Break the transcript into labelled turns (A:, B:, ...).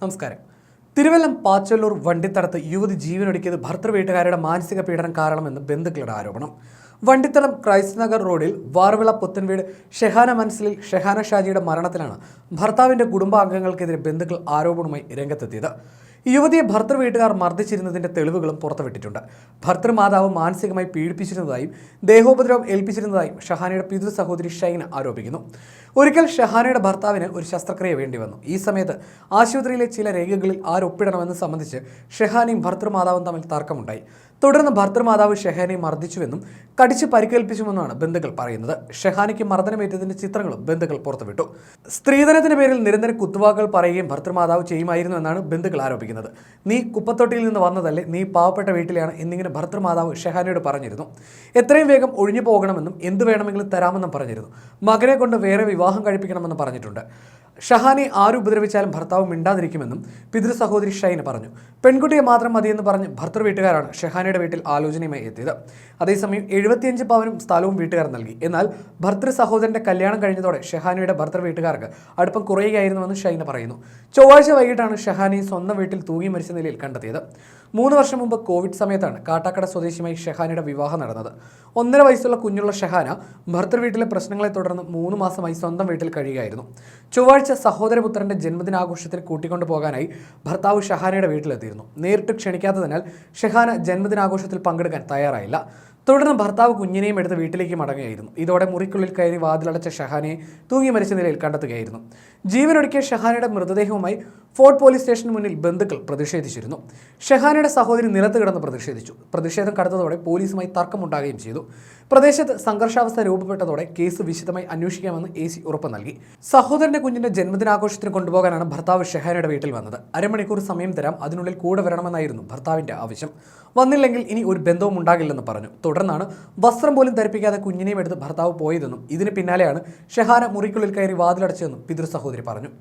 A: നമസ്കാരം. തിരുവല്ലം പാച്ചല്ലൂർ വണ്ടിത്തടത്ത് യുവതി ജീവനൊടുക്കിയത് ഭർത്തൃ വീട്ടുകാരുടെ മാനസിക പീഡനം കാരണമെന്ന് ബന്ധുക്കളുടെ ആരോപണം. വണ്ടിത്തടം ക്രൈസ്റ്റ് നഗർ റോഡിൽ വാർവിള പുത്തൻവീട് ഷെഹാന മനസ്സിലിൽ ഷെഹാന ഷാജിയുടെ മരണത്തിലാണ് ഭർത്താവിന്റെ കുടുംബാംഗങ്ങൾക്കെതിരെ ബന്ധുക്കൾ ആരോപണവുമായി രംഗത്തെത്തിയത്. യുവതിയെ ഭർത്തൃ വീട്ടുകാർ മർദ്ദിച്ചിരുന്നതിന്റെ തെളിവുകളും പുറത്തുവിട്ടിട്ടുണ്ട്. ഭർത്തൃമാതാവ് മാനസികമായി പീഡിപ്പിച്ചിരുന്നതായും ദേഹോപദ്രവം ഏൽപ്പിച്ചിരുന്നതായും ഷഹാനയുടെ പിതൃ സഹോദരി ഷൈന ആരോപിക്കുന്നു. ഒരിക്കൽ ഷഹാനയുടെ ഭർത്താവിന് ഒരു ശസ്ത്രക്രിയ വേണ്ടി വന്നു ഈ സമയത്ത് ആശുപത്രിയിലെ ചില രേഖകളിൽ ആരൊപ്പിടണമെന്ന് സംബന്ധിച്ച് ഷെഹാനയും ഭർത്തൃമാതാവും തമ്മിൽ തർക്കമുണ്ടായി. തുടർന്ന് ഭർത്തൃമാതാവ് ഷെഹാനെ മർദ്ദിച്ചുവെന്നും കടിച്ച് പരിക്കേൽപ്പിച്ചുവെന്നാണ് ബന്ധുക്കൾ പറയുന്നത്. ഷെഹാനയ്ക്ക് മർദ്ദനമേറ്റതിന്റെ ചിത്രങ്ങളും ബന്ധുക്കൾ പുറത്തുവിട്ടു. സ്ത്രീധനത്തിന്റെ പേരിൽ നിരന്തരം കുത്തുവാക്കുകൾ പറയുകയും ഭർത്തൃമാതാവ് ചെയ്യുമായിരുന്നു എന്നാണ് ബന്ധുക്കൾ ആരോപിക്കുന്നത്. നീ കുപ്പത്തൊട്ടിയിൽ നിന്ന് വന്നതല്ലേ? നീ പാവപ്പെട്ട വീട്ടിലാണ് എന്നിങ്ങനെ ഭർത്തൃമാതാവ് ഷെഹാനയോട് പറഞ്ഞിരുന്നു. എത്രയും വേഗം ഒഴിഞ്ഞു പോകണമെന്നും എന്ത് വേണമെങ്കിലും തരാമെന്നും പറഞ്ഞിരുന്നു. മകനെ കൊണ്ട് വേറെ വിവാഹം കഴിപ്പിക്കണമെന്ന് പറഞ്ഞിട്ടുണ്ട്. ഷഹാനെ ആര് ഉപദ്രവിച്ചാലും ഭർത്താവ് മിണ്ടാതിരിക്കുമെന്നും പിതൃ സഹോദരി ഷൈന പറഞ്ഞു. പെൺകുട്ടിയെ മാത്രം മതിയെന്ന് പറഞ്ഞ് ഭർത്തൃ വീട്ടുകാരാണ് ഷഹാനയുടെ വീട്ടിൽ ആലോചനയുമായി എത്തിയത്. അതേസമയം എഴുപത്തിയഞ്ച് പവനും സ്ഥലവും വീട്ടുകാർ നൽകി. എന്നാൽ ഭർത്തൃ സഹോദരന്റെ കല്യാണം കഴിഞ്ഞതോടെ ഷഹാനയുടെ ഭർത്തൃ വീട്ടുകാർക്ക് അടുപ്പം കുറയുകയായിരുന്നുവെന്ന് ഷൈന പറയുന്നു. ചൊവ്വാഴ്ച വൈകിട്ടാണ് ഷെഹാനെ സ്വന്തം വീട്ടിൽ തൂങ്ങി മരിച്ച നിലയിൽ കണ്ടെത്തിയത്. മൂന്ന് വർഷം മുമ്പ് കോവിഡ് സമയത്താണ് കാട്ടാക്കട സ്വദേശിയുമായി ഷഹാനയുടെ വിവാഹം നടന്നത്. ഒന്നര വയസ്സുള്ള കുഞ്ഞുള്ള ഷഹാന ഭർത്തൃ വീട്ടിലെ പ്രശ്നങ്ങളെ തുടർന്ന് മൂന്ന് മാസമായി സ്വന്തം വീട്ടിൽ കഴിയുകയായിരുന്നു. ചൊവ്വാഴ്ച സഹോദരപുത്രന്റെ ജന്മദിനാഘോഷത്തിന് കൂട്ടിക്കൊണ്ടു പോകാനായി ഭർത്താവ് ഷഹാനയുടെ വീട്ടിലെത്തിയിരുന്നു. നേരിട്ട് ക്ഷണിക്കാത്തതിനാൽ ഷഹാന ജന്മദിനാഘോഷത്തിൽ പങ്കെടുക്കാൻ തയ്യാറായില്ല. തുടർന്ന് ഭർത്താവ് കുഞ്ഞിനെയും എടുത്ത് വീട്ടിലേക്ക് മടങ്ങുകയായിരുന്നു. ഇതോടെ മുറിക്കുള്ളിൽ കയറി വാതിലടച്ച ഷഹാനെ തൂങ്ങി മരിച്ച നിലയിൽ കണ്ടെത്തുകയായിരുന്നു. ജീവനൊടുക്കിയ ഷഹാനയുടെ മൃതദേഹവുമായി ഫോർട്ട് പോലീസ് സ്റ്റേഷന് മുന്നിൽ ബന്ധുക്കൾ പ്രതിഷേധിച്ചിരുന്നു. ഷെഹാനയുടെ സഹോദരി നിലത്ത് കിടന്ന് പ്രതിഷേധിച്ചു. പ്രതിഷേധം കടുത്തതോടെ പോലീസുമായി തർക്കമുണ്ടാകുകയും ചെയ്തു. പ്രദേശത്ത് സംഘർഷാവസ്ഥ രൂപപ്പെട്ടതോടെ കേസ് വിശദമായി അന്വേഷിക്കാമെന്ന് എ സി ഉറപ്പ് നൽകി. സഹോദരന്റെ കുഞ്ഞിന്റെ ജന്മദിനാഘോഷത്തിന് കൊണ്ടുപോകാനാണ് ഭർത്താവ് ഷെഹാനയുടെ വീട്ടിൽ വന്നത്. അരമണിക്കൂർ സമയം തരാം അതിനുള്ളിൽ കൂടെ വരണമെന്നായിരുന്നു ഭർത്താവിന്റെ ആവശ്യം. വന്നില്ലെങ്കിൽ ഇനി ഒരു ബന്ധവും ഉണ്ടാകില്ലെന്ന് പറഞ്ഞു. തുടർന്നാണ് വസ്ത്രം പോലും ധരിപ്പിക്കാതെ കുഞ്ഞിനെയും എടുത്ത് ഭർത്താവ് പോയതെന്നും ഇതിന് പിന്നാലെയാണ് ഷെഹാന മുറിക്കുള്ളിൽ കയറി വാതിലടച്ചതെന്നും പിതൃ സഹോദരി പറഞ്ഞു.